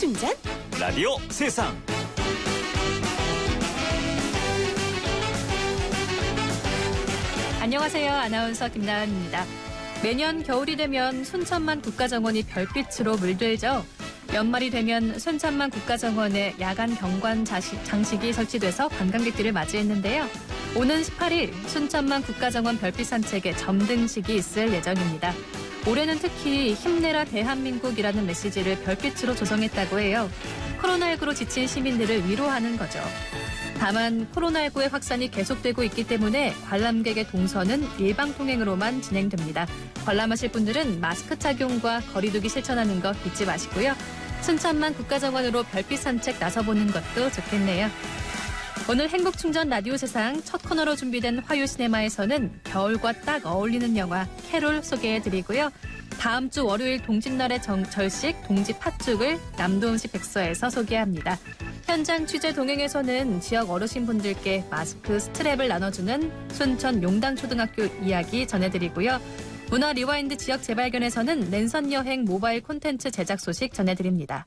충전 라디오 세상. 안녕하세요. 아나운서 김나은입니다. 매년 겨울이 되면 순천만 국가정원이 별빛으로 물들죠. 연말이 되면 순천만 국가정원에 야간 경관 자식- 장식이 설치돼서 관광객들을 맞이했는데요. 오는 18일 순천만 국가정원 별빛 산책에 점등식이 있을 예정입니다. 올해는 특히 힘내라 대한민국이라는 메시지를 별빛으로 조성했다고 해요. 코로나19로 지친 시민들을 위로하는 거죠. 다만 코로나19의 확산이 계속되고 있기 때문에 관람객의 동선은 일방 통행으로만 진행됩니다. 관람하실 분들은 마스크 착용과 거리두기 실천하는 거 잊지 마시고요. 순천만 국가정원으로 별빛 산책 나서보는 것도 좋겠네요. 오늘 행복충전 라디오 세상 첫 코너로 준비된 화요 시네마에서는 겨울과 딱 어울리는 영화 캐롤 소개해드리고요. 다음 주 월요일 동짓날의 정- 절식 동지 팥죽을 남도음식 백서에서 소개합니다. 현장 취재 동행에서는 지역 어르신분들께 마스크 스트랩을 나눠주는 순천 용당초등학교 이야기 전해드리고요. 문화 리와인드 지역 재발견에서는 랜선 여행 모바일 콘텐츠 제작 소식 전해드립니다.